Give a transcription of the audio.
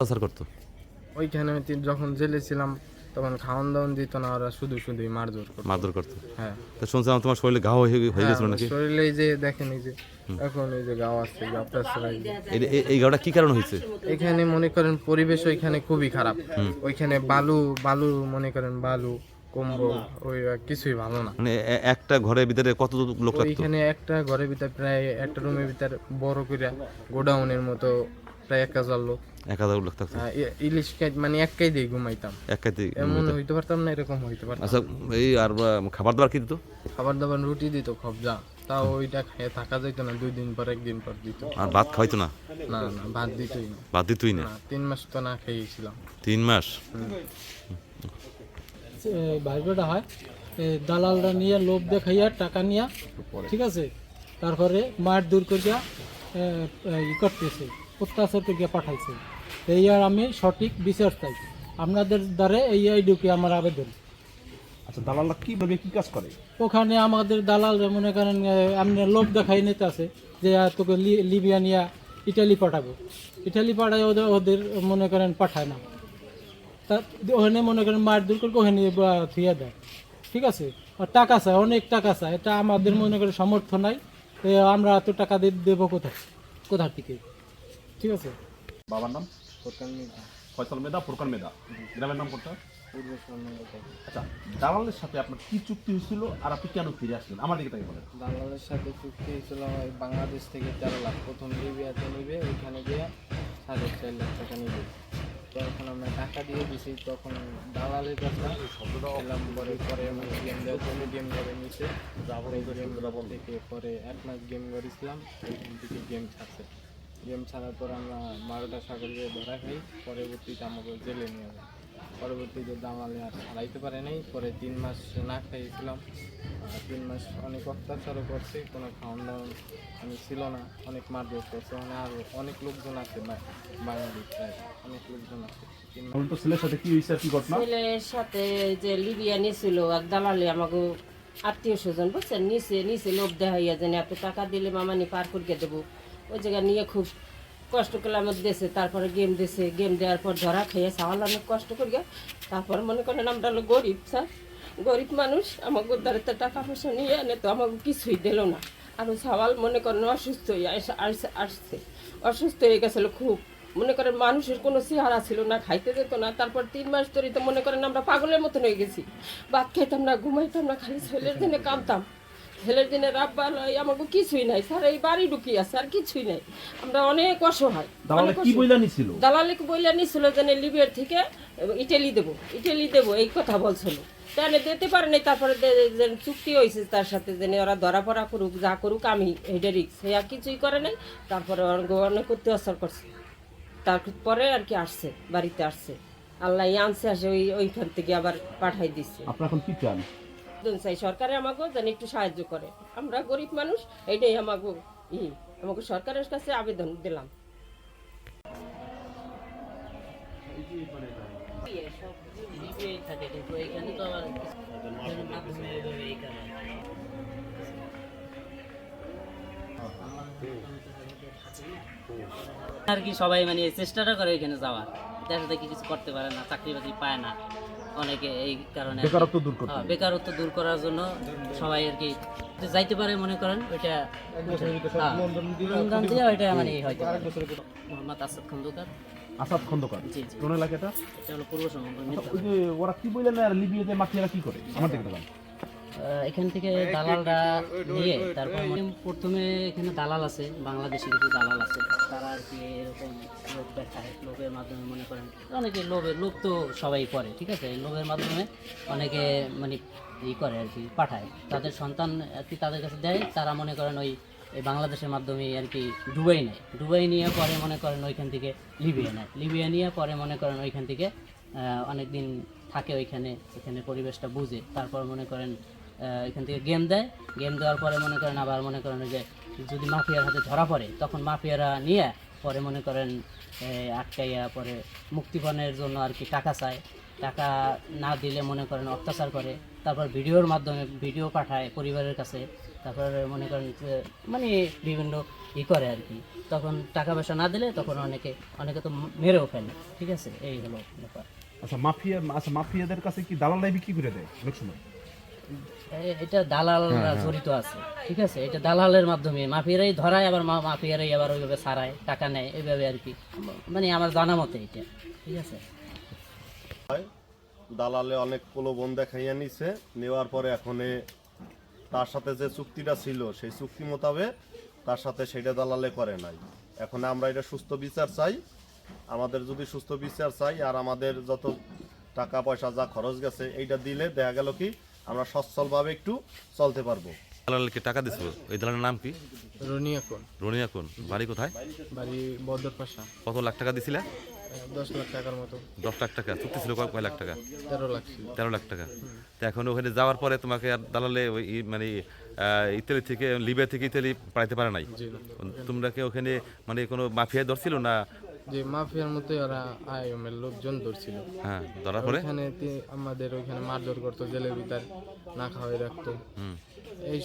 অত্যাচার করতো। ওইখানে আমি তিন- যখন জেলে ছিলাম তখন খাওয়ান দাওয়ান দিত না ওরা শুধু শুধুই মারধর করতো। মারধর করতো। হ্যাঁ। তা শুনছিলাম তোমার শরীরে ঘাও হয়ে হয়ে গেছিল হ্যাঁ, নাকি? শরীরে এই যে দেখেন এই যে এখন এই যে গাও আছে এই- এই- এই কি কারণ হয়েছে? এখানে মনে করেন পরিবেশ ওইখানে খুবই খারাপ। ওইখানে বালু বালু মনে করেন বালু কম্বল ওই কিছুই ভালো না। মানে এ- একটা ঘরের ভিতরে কত লোক লাগতো ওইখানে একটা ঘরের ভিতরে প্রায় একটা রুমের ভিতরে বড় করে গোডাউনের মতো প্রায় এক হাজার লোক। এক হাজার লোক থাকতো ইলিশ কাজ মানে একাই দিয়ে ঘুমাইতাম। একাতে এমন হইতে পারতাম না এরকম হইতে পারতাম। আচ্ছা এই আর খাবার দাবার কি দিত? খাবার দাবার রুটি দিত খবজা তাও ওইটা খেয়ে থাকা যাইত না দুই দিন পর একদিন পর দিত। আর ভাত খাওয়াইতো না? না না ভাত দিতই না। ভাত দিতই না? তিন মাস তো না খেয়েছিলাম। তিন মাস? ভাইবেটা হয় দালালরা নিয়ে লোভ দেখাইয়া টাকা নিয়ে ঠিক আছে? তারপরে মাঠ দূর করিয়া ই করতেছে। অত্যাচার পাঠাইছে। এই আর আমি সঠিক বিচার চাই। আপনাদের দ্বারে এই এইটুকু আমার আবেদন। আচ্ছা দালালরা কীভাবে কি কাজ করে? ওখানে আমাদের দালাল মনে করেন এ, আপনি লোভ দেখাই নিতে আছে যে তোকে লিবিয়া নিয়ে ইটালি পাঠাবো। ইটালি পাঠায় ওদের ওদের মনে করেন পাঠায় না। তা ওখানে মনে করেন মার দূর করে ওখানে থুয়ে দেয়। ঠিক আছে? আর টাকা চায় অনেক টাকা চায়। এটা আমাদের মনে করেন সামর্থ্য নাই। আমরা এত টাকা দে- দেবো কোথায়? কোথা থেকে? ঠিক আছে। বাবার নাম? ফয়সাল মেদা ফুরকান মেদা গ্রামের নাম কোনটা? আচ্ছা দালালের সাথে আপনার কি চুক্তি হয়েছিল আর আপনি কেন ফিরে আসলেন? আমার দিকে তাই বলেন। দালালের সাথে চুক্তি হয়েছিল বাংলাদেশ থেকে তেরো লাখ। প্রথম লিবিয়াতে নিবে ওইখানে গিয়ে সাড়ে চার লাখ টাকা নিবে। তখন আমরা টাকা দিয়ে দিছি তখন দালালের কাছে এলাম পরে পরে মানে গেম দেওয়ার জন্য গেম করে নিছে। ওই গেম থেকে পরে এক মাস গেম করেছিলাম ওইখান থেকে গেম ছাড়ছে। গেম ছাড়ার পর আমরা বারোটা দিয়ে ধরা খাই পরবর্তীতে আমাকে জেলে নিয়ে যায়। পরবর্তীতে দামালে আর ছাড়াইতে পারে নাই পরে তিন মাস না খাইয়েছিলাম। আর তিন মাস অনেক অত্যাচারও করছে কোনো খাওয়ান দাওয়ান আমি ছিল না অনেক মারধর করছে মানে আর অনেক লোকজন আছে বাঙালি প্রায় অনেক লোকজন আছে। ছেলের সাথে কি হয়েছে কি ঘটনা? ছেলের সাথে যে লিবিয়া নিয়েছিল এক দালালি আমাকে আত্মীয় স্বজন বুঝছেন? নিচে নিচে লোভ দেখাইয়া যেন এত টাকা দিলে মামানি পার করিয়ে দেবো। ওই জায়গা নিয়ে খুব কষ্ট করলে আমার দেশে, তারপরে গেম দেশে গেম দেওয়ার পর ধরা খেয়ে সাওয়াল অনেক কষ্ট করিয়া তারপর মনে করেন আমরা হলো গরিব, স্যার। গরিব মানুষ, আমাকে তো টাকা পয়সা নিয়ে এনে তো আমাকে কিছুই দিল না। আর সাওয়াল মনে করেন অসুস্থ হয়ে আস- আস- আসছে। অসুস্থ হয়ে গেছিল খুব। মনে করেন মানুষের কোনো চেহারা ছিল না, খাইতে যেত না। তারপর তিন মাস ধরে তো মনে করেন আমরা পাগলের মতন হয়ে গেছি। ভাত খাইতাম না, ঘুমাইতাম না, খালি ছেলের দিনে কামতাম ছেলের দিনে রাব্বা লয় আমাকে কিছুই নাই। স্যার এই বাড়ি ঢুকি আছে আর কিছুই নাই। আমরা অনেক অসহায় কি বইলা নিছিল? দালালিকে বইলা নিছিল যে লিবিয়ার থেকে ইটালি দেবো ইটালি দেবো এই কথা বলছিল। তাহলে দিতে পারে নাই তারপরে চুক্তি হয়েছে তার সাথে যে ওরা ধরা পড়া করুক যা করুক আমি এটা রিক্স সে আর কিছুই করে নাই তারপরে অনেক অত্যাচার করছে। তারপরে আর কি আসছে বাড়িতে আসছে। আল্লাহ আনছে আসে ওই ওইখান থেকে আবার পাঠাই দিচ্ছে আপনার এখন কি চান? আবেদন চাই, সরকারে আমাকে যেন একটু সাহায্য করে। আমরা গরিব মানুষ, এটাই আমাকে ই, আমাকে সরকারের কাছে আবেদন দিলাম। আর কি সবাই মানে চেষ্টাটা করে এখানে যাওয়ার। দেখা যায় কিছু করতে পারে না, চাকরি বাকরি পায় না। অনেকে এই কারণে আর কি- বেকারত্ব দূর করতে হ্যাঁ, বেকারত্ব দূর করার জন্য সবাই আর কি যে যাইতে পারে মনে করেন ওইটা হ্যাঁ, অনুদান দিয়ে ওইটা মানে হয়তো মোহাম্মদ আসাদ খন্দকার। আসাদ খন্দকার। জি জি। কোন এলাকাটা? এটা হলো পূর্ব সম্বন্ধ ওই যে ওরা কি বললেন আর লিবিয়াতে মাফিয়ারা কি করে? আমার দিকে দেখান। এখান থেকে দালালরা নিয়ে তারপর মনে- প্রথমে এখানে দালাল আছে বাংলাদেশি কিছু দালাল আছে। তারা আর কি দেখায় লোকের মাধ্যমে মনে করেন অনেকে লোভের লোভ তো সবাই করে, ঠিক আছে? লোভের মাধ্যমে অনেকে মানে ই করে আর কি, পাঠায়। তাদের সন্তান আর কি তাদের কাছে দেয়, তারা মনে করেন ওই বাংলাদেশের মাধ্যমে আর কি ডুবাই নেয়। ডুবাই নিয়ে পরে মনে করেন ওইখান থেকে লিবিয়া নেয়। লিবিয়া নিয়ে পরে মনে করেন ওইখান থেকে অনেক দিন থাকে ওইখানে এখানে পরিবেশটা বুঝে। তারপর মনে করেন এখান থেকে গেম দেয়। গেম দেওয়ার পরে মনে করেন আবার মনে করেন যে, যদি মাফিয়ার হাতে ধরা পড়ে, তখন মাফিয়ারা নিয়ে পরে মনে করেন আটকাইয়া পরে মুক্তিপণের জন্য আর কি টাকা চায়। টাকা না দিলে মনে করেন অত্যাচার করে। তারপর ভিডিওর মাধ্যমে ভিডিও পাঠায় পরিবারের কাছে। তারপরে মনে করেন মানে বিভিন্ন ই করে আর কি। তখন টাকা পয়সা না দিলে তখন অনেকে অনেকে তো মেরেও ফেলে। ঠিক আছে? এই হলো ব্যাপার। আচ্ছা মাফিয়া আচ্ছা মাফিয়াদের কাছে কি দালালরাই বিক্রি করে দেয় অনেক সময়? এটা দালালরা জড়িত আছে ঠিক আছে? এটা দালালের মাধ্যমে মাফিয়ারাই ধরায় আবার মা- মাফিয়ারাই আবার ওইভাবে সারায় টাকা নেয় এইভাবে আর কি। মানে আমার জানা মতে এটা ঠিক আছে? হয় দালালে অনেক প্রলোভন দেখাইয়া নিছে নেওয়ার পরে এখন তার সাথে যে চুক্তিটা ছিল সেই চুক্তি মোতাবেক তার সাথে সেটা দালালে করে নাই। এখন আমরা এটা সুস্থ বিচার চাই আমাদের যদি সুস্থ বিচার চাই আর আমাদের যত টাকা পয়সা যা খরচ গেছে এইটা দিলে দেখা গেল কি আমরা সচ্ছলভাবে একটু চলতে পারব। দালালকে টাকা দিছিল এই দালালের নাম কি? রনিয়া কোন রনিয়া কোন বাড়ি কোথায়? বাড়ি বদর পাশা। কত লাখ টাকা দিছিলে? দশ লাখ টাকার মতো। দশ লাখ টাকা। চুক্তি ছিল কয় লাখ টাকা? তেরো লাখ ছিল। তেরো লাখ টাকা। তো এখন ওখানে যাওয়ার পরে তোমাকে আর দালালে ওই মানে ইতালি থেকে লিবিয়া থেকে ইতালি পাঠাইতে পারে নাই? তোমরা কি ওখানে মানে কোনো মাফিয়া ধরছিল না যে মাফিয়ার মতো ওরা আইএমের লোকজন ধরছিল। হ্যাঁ ধরা পরে ওখানে আমাদের ওইখানে মারধর করতো জেলের ভিতর না খাওয়াই রাখতো। হুম। এই